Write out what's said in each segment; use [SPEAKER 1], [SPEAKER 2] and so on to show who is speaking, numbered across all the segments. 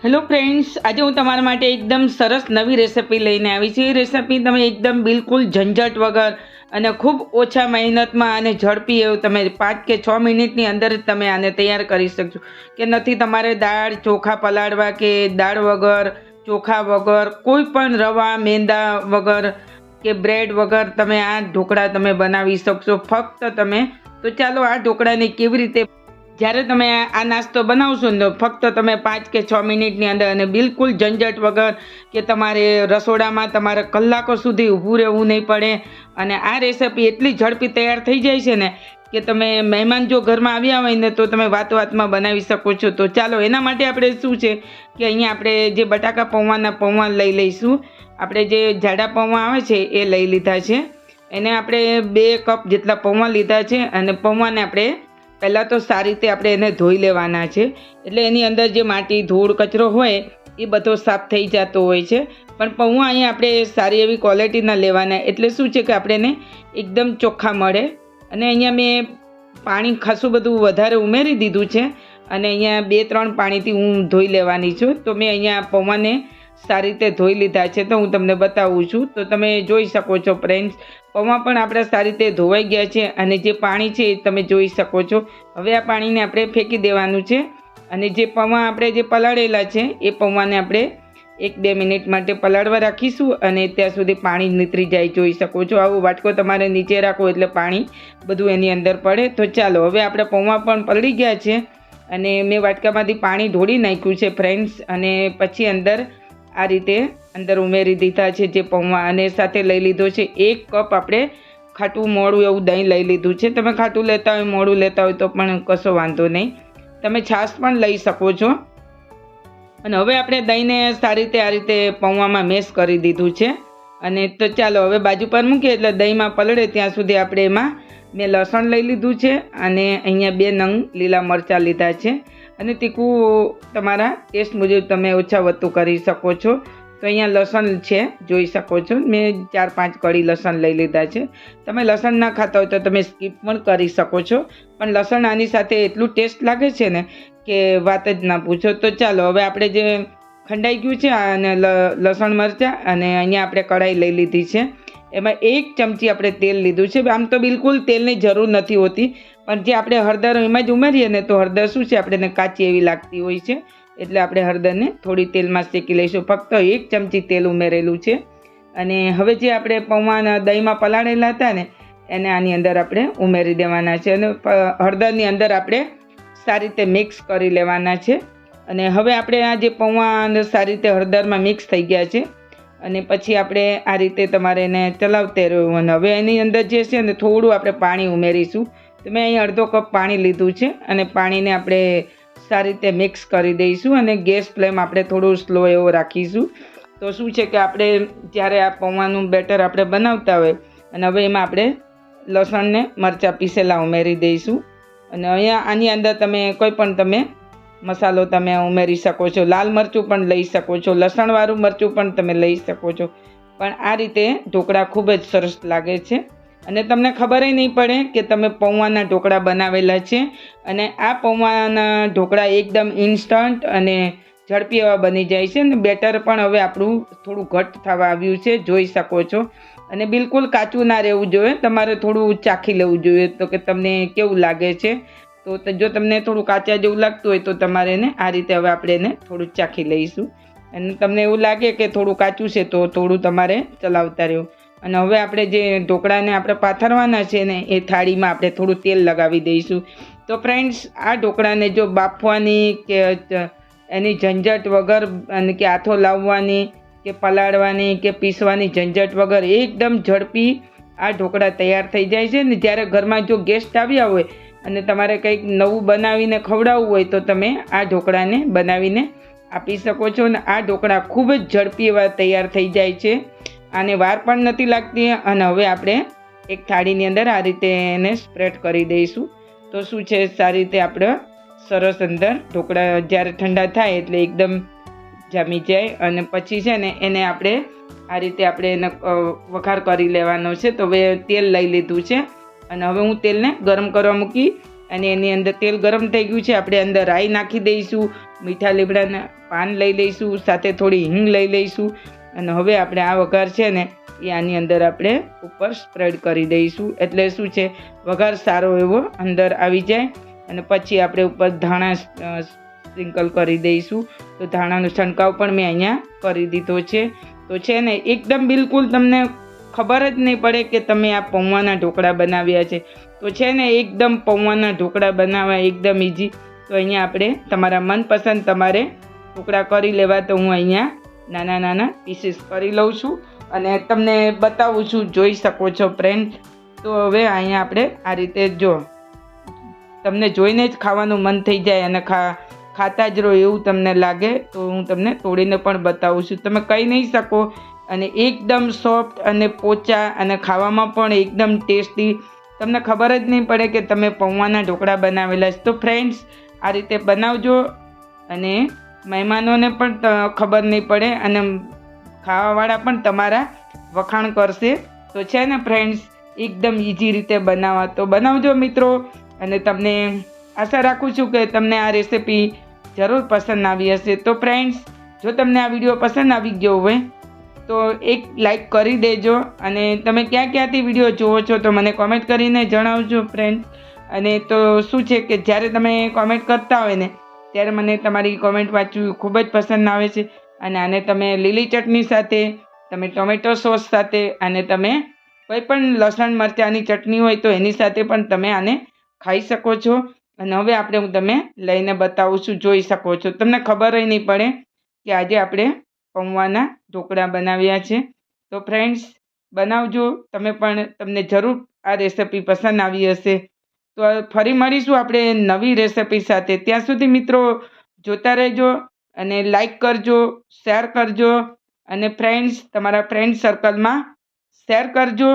[SPEAKER 1] Hello friends આજે હું તમારા માટે એકદમ સરસ નવી રેસિપી લઈને આવી છું. એ રેસિપી તમે એકદમ બિલકુલ ઝંઝટ વગર અને ખૂબ ઓછા મહેનતમાં અને ઝડપી એવું તમે પાંચ કે છ મિનિટની અંદર જ તમે આને તૈયાર કરી શકશો. કે નથી તમારે દાળ ચોખા પલાળવા કે દાળ વગર, ચોખા વગર, કોઈ પણ રવા, મેંદા વગર કે બ્રેડ વગર તમે આ ઢોકળા તમે બનાવી શકશો. ફક્ત તમે તો ચાલો આ ઢોકળાને કેવી રીતે જ્યારે તમે આ નાસ્તો બનાવશો ને ફક્ત તમે પાંચ કે છ મિનિટની અંદર અને બિલકુલ ઝંઝટ વગર કે તમારે રસોડામાં તમારે કલાકો સુધી ઊભું રહેવું નહીં પડે. અને આ રેસિપી એટલી ઝડપી તૈયાર થઈ જાય છે ને કે તમે મહેમાન જો ઘરમાં આવ્યા હોય ને તો તમે વાત વાતમાં બનાવી શકો છો. તો ચાલો, એના માટે આપણે શું છે કે અહીંયા આપણે જે બટાકા પૌવાના પૌવા લઈ લઈશું. આપણે જે જાડા પૌવા આવે છે એ લઈ લીધા છે. એને આપણે બે કપ જેટલા પૌવા લીધા છે અને પૌવાને આપણે પહેલાં તો સારી રીતે આપણે એને ધોઈ લેવાના છે. એટલે એની અંદર જે માટી, ધૂળ, કચરો હોય, એ બધો સાફ થઈ જતો હોય છે. પણ પૌવા અહીંયા આપણે સારી એવી ક્વોલિટીના લેવાના. એટલે શું છે કે આપણે એને એકદમ ચોખ્ખા મળે. અને અહીંયા મેં પાણી ખાસું બધું વધારે ઉમેરી દીધું છે. અને અહીંયા બે ત્રણ પાણીથી હું ધોઈ લેવાની છું. તો મેં અહીંયા પૌવાને સારી રીતે ધોઈ લીધા છે તો હું તમને બતાવું છું. તો તમે જોઈ શકો છો ફ્રેન્ડ્સ પૌવા પણ આપણે સારી રીતે ધોવાઈ ગયા છે અને જે પાણી છે એ તમે જોઈ શકો છો. હવે આ પાણીને આપણે ફેંકી દેવાનું છે અને જે પૌવા આપણે જે પલાળેલા છે એ પૌવાને આપણે એક બે મિનિટ માટે પલાળવા રાખીશું અને ત્યાં સુધી પાણી નીતરી જાય જોઈ શકો છો. આવો વાટકો તમારે નીચે રાખો એટલે પાણી બધું એની અંદર પડે. તો ચાલો, હવે આપણે પૌવા પણ પલળી ગયા છે અને મેં વાટકામાંથી પાણી ઢોળી નાખ્યું છે ફ્રેન્ડ્સ અને પછી અંદર આ રીતે અંદર ઉમેરી દીધા છે જે પૌવા અને સાથે લઈ લીધો છે. એક કપ આપણે ખાટું મોડું એવું દહીં લઈ લીધું છે. તમે ખાટું લેતા હોય મોડું લેતા હોય તો પણ કશો વાંધો નહીં. તમે છાશ પણ લઈ શકો છો. અને હવે આપણે દહીંને સારી રીતે આ રીતે પૌવામાં મેશ કરી દીધું છે. અને તો ચાલો હવે બાજુ પર મૂકીએ એટલે દહીંમાં પલળે ત્યાં સુધી આપણે એમાં મેં લસણ લઈ લીધું છે. અને અહીંયા બે નંગ લીલા મરચાં લીધા છે. અને તીખું તમારા ટેસ્ટ મુજબ તમે ઓછા વધતું કરી શકો છો. તો અહીંયા લસણ છે, જોઈ શકો છો. મેં ચાર પાંચ કળી લસણ લઈ લીધા છે. તમે લસણ ના ખાતા હોય તો તમે સ્કીપ પણ કરી શકો છો. પણ લસણ આની સાથે એટલું ટેસ્ટ લાગે છે ને કે વાત જ ના પૂછો. તો ચાલો, હવે આપણે જે ખંડાઈ ગયું છે અને લસણ મરચાં અને અહીંયા આપણે કઢાઈ લઈ લીધી છે. એમાં એક ચમચી આપણે તેલ લીધું છે. આમ તો બિલકુલ તેલની જરૂર નથી હોતી. પણ જે આપણે હળદર એમાં જ ઉમેરીએ ને તો હળદર શું છે? આપણે કાચી એવી લાગતી હોય છે. એટલે આપણે હળદરને થોડી તેલમાં શેકી લઈશું. ફક્ત એક ચમચી તેલ ઉમેરેલું છે. અને હવે જે આપણે પૌવાના દહીંમાં પલાળેલા હતા ને, એને આની અંદર આપણે ઉમેરી દેવાના છે. અને હળદરની અંદર આપણે સારી રીતે મિક્સ કરી લેવાના છે. અને હવે આપણે આ જે પૌવા સારી રીતે હળદરમાં મિક્સ થઈ ગયા છે. અને પછી આપણે આ રીતે તમારે એને ચલાવતે રહેવું. અને હવે એની અંદર જે છે ને, થોડું આપણે પાણી ઉમેરીશું. તો મેં અહીં અડધો કપ પાણી લીધું છે અને પાણીને આપણે સારી રીતે મિક્સ કરી દઈશું અને ગેસ ફ્લેમ આપણે થોડું સ્લો એવો રાખીશું. તો શું છે કે આપણે જ્યારે આ પૌવાનું બેટર આપણે બનાવતા હોય અને હવે એમાં આપણે લસણને મરચાં પીસેલા ઉમેરી દઈશું. અને અહીંયા આની અંદર તમે કોઈ પણ તમે મસાલો તમે ઉમેરી શકો છો, લાલ મરચું પણ લઈ શકો છો, લસણવાળું મરચું પણ તમે લઈ શકો છો. પણ આ રીતે ઢોકળા ખૂબ જ સરસ લાગે છે. અને તમને ખબર નહીં પડે કે તમે પૌવાના ઢોકળા બનાવેલા છે અને આ પૌવાના ઢોકળા એકદમ ઇન્સ્ટન્ટ અને ઝડપી એવા બની જાય છે અને બેટર પણ હવે આપણું થોડું ઘટ થવા આવ્યું છે, જોઈ શકો છો. અને બિલકુલ કાચું ના રહેવું જોઈએ, તમારે થોડું ચાખી લેવું જોઈએ તો કે તમને કેવું લાગે છે. તો જો તમને થોડું કાચા જેવું લાગતું હોય તો તમારે એને આ રીતે હવે આપણે એને થોડું ચાખી લઈશું. અને તમને એવું લાગે કે થોડું કાચું છે તો થોડું તમારે ચલાવતા રહેવું અને હવે આપણે જે ઢોકળાને આપણે પાથરવાના છે ને, એ થાળીમાં આપણે થોડું તેલ લગાવી દઈશું. તો ફ્રેન્ડ્સ આ ઢોકળાને જો બાફવાની કે એની ઝંઝટ વગર અને કે આથો લાવવાની કે પલાળવાની કે પીસવાની ઝંઝટ વગર એકદમ ઝડપી આ ઢોકળા તૈયાર થઈ જાય છે ને, જ્યારે ઘરમાં જો ગેસ્ટ આવ્યા હોય અને તમારે કંઈક નવું બનાવીને ખવડાવવું હોય તો તમે આ ઢોકળાને બનાવીને આપી શકો છો અને આ ઢોકળા ખૂબ જ ઝડપી એવા તૈયાર થઈ જાય છે. આને વાર પણ નથી લાગતી અને હવે આપણે એક થાળીની અંદર આ રીતે એને સ્પ્રેડ કરી દઈશું. તો શું છે, સારી રીતે આપણે સરસ અંદર ઢોકળા જ્યારે ઠંડા થાય એટલે એકદમ જામી જાય અને પછી છે ને એને આપણે આ રીતે આપણે એને વઘાર કરી લેવાનો છે. તો હવે તેલ લઈ લીધું છે અને હવે હું તેલને ગરમ કરવા મૂકી અને એની અંદર તેલ ગરમ થઈ ગયું છે, આપણે અંદર રાઈ નાખી દઈશું, મીઠા લીમડાના પાન લઈ લઈશું, સાથે થોડી હિંગ લઈ લઈશું અને હવે આપણે આ વઘાર છે ને, એ આની અંદર આપણે ઉપર સ્પ્રેડ કરી દઈશું. એટલે શું છે? વઘાર સારો એવો અંદર આવી જાય અને પછી આપણે ઉપર ધાણા સ્પ્રિંકલ કરી દઈશું. તો ધાણાનો છંટકાવ પણ મેં અહીંયા કરી દીધો છે. તો છે ને, એકદમ બિલકુલ તમને ખબર જ નહીં પડે કે તમે આ પૌવાના ઢોકળા બનાવ્યા છે. તો છે ને, એકદમ પૌવાના ઢોકળા બનાવવા એકદમ ઇઝી તો અહીંયા આપણે તમારા મનપસંદ તમારે ઢોકળા કરી લેવા. તો હું અહીંયા નાના નાના પીસીસ કરી લઉં છું અને તમને બતાવું છું, જોઈ શકો છો ફ્રેન્ડ તો હવે અહીંયા આપણે આ રીતે જો, તમને જોઈને જ ખાવાનું મન થઈ જાય અને ખા, ખાતા જ રહો એવું તમને લાગે, તો હું તમને તોડીને પણ બતાવું છું. તમે કહી નહીં શકો. અને એકદમ સોફ્ટ અને પોચા અને ખાવામાં પણ એકદમ ટેસ્ટી તમને ખબર જ નહીં પડે કે તમે પૌવાના ઢોકળા બનાવેલા છે. તો ફ્રેન્ડ્સ આ રીતે બનાવજો અને મહેમાનોને પણ ખબર નહીં પડે અને ખાવાવાળા પણ તમારા વખાણ કરશે. તો છે ને ફ્રેન્ડ્સ એકદમ ઇઝી રીતે બનાવવા. તો બનાવજો મિત્રો, અને તમને આશા રાખું છું કે તમને આ રેસિપી જરૂર પસંદ આવી હશે. તો ફ્રેન્ડ્સ જો તમને આ વીડિયો પસંદ આવી ગયો હોય, તો એક લાઈક કરી દેજો. અને તમે ક્યાં ક્યાંથી વીડિયો જુઓ છો, તો મને કોમેન્ટ કરીને જણાવજો ફ્રેન્ડ અને તો શું છે કે જ્યારે તમે કોમેન્ટ કરતા હોય ને ત્યારે મને તમારી કોમેન્ટ વાંચવું ખૂબ જ પસંદ આવે છે. અને આને તમે લીલી ચટણી સાથે, તમે ટોમેટો સોસ સાથે અને તમે કોઈ પણ લસણ મરચાંની ચટણી હોય તો એની સાથે પણ તમે આને ખાઈ શકો છો. અને હવે આપણે હું તમે લઈને બતાવું છું, જોઈ શકો છો. તમને ખબર નહીં પડે કે આજે આપણે પૌવાના ઢોકળા બનાવ્યા છે. તો ફ્રેન્ડ્સ બનાવજો. તમે પણ, તમને જરૂર આ રેસિપી પસંદ આવી હશે. તો ફરી મળીશું આપણે નવી રેસિપી સાથે. ત્યાં સુધી મિત્રો જોતા રહેજો અને લાઈક કરજો શેર કરજો અને ફ્રેન્ડ્સ તમારા ફ્રેન્ડ સર્કલમાં શેર કરજો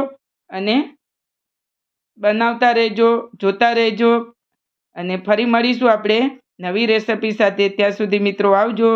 [SPEAKER 1] અને બનાવતા રહેજો, જોતા રહેજો અને ફરી મળીશું આપણે નવી રેસિપી સાથે. ત્યાં સુધી મિત્રો આવજો.